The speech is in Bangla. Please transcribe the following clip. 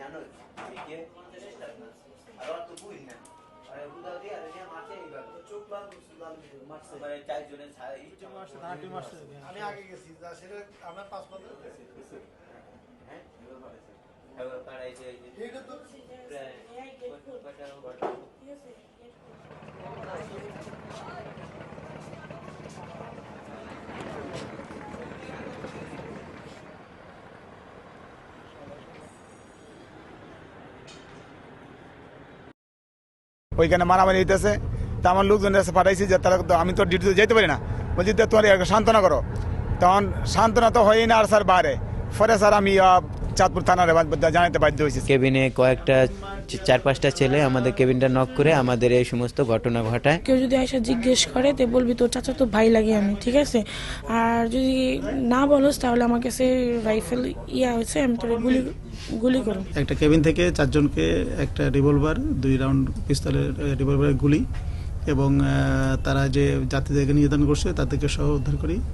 এই তুই জানো? কে আর অত বুঝ না। আরে বুঝাও দিয়ে আর নিয়ে মারছে এইভাবে চোখ লাল লাল মারছে মানে চারজনের ছাড়া টিম আসছে থানা টিম আমি আগে গেছি যা সেটা আমরা পাঁচ পাঁচ হ্যাঁ এবার পাড়াইছে এই যে এইটা তো ওইখানে মারামারি হইতেছে। তা আমার লোকজন এসে পাঠাইছি যে তারা আমি তো ডিউটিতে যেতে পারি না। বলছি তোমার সান্ত্বনা করো। তখন সান্ত্বনা তো হয়ই না আর স্যার বাইরে। পরে স্যার আমি চাঁদপুর থানার জানাতে বাধ্য হয়েছি। কেবিনে কয়েকটা চার পাঁচটা ছেলে আমাদের কেবিনটা নক করে আমাদের এই সমস্ত ঘটনা ঘটায়। কেউ যদি এসে জিজ্ঞেস করে তে বলবি তোর চাচা তো ভাই লাগে আমি ঠিক আছে? আর যদি না বলস তাহলে আমার কাছে রাইফেল ইয়া হয়েছে আমি তোর গুলি গুলি করব। একটা কেবিন থেকে চারজনকে একটা রিভলভার দুই রাউন্ড পিস্তলের রিভলভারের গুলি এবং তারা যে যাত্রীদেরকে নির্যাতন করছে তাদেরকে সহ উদ্ধার করি।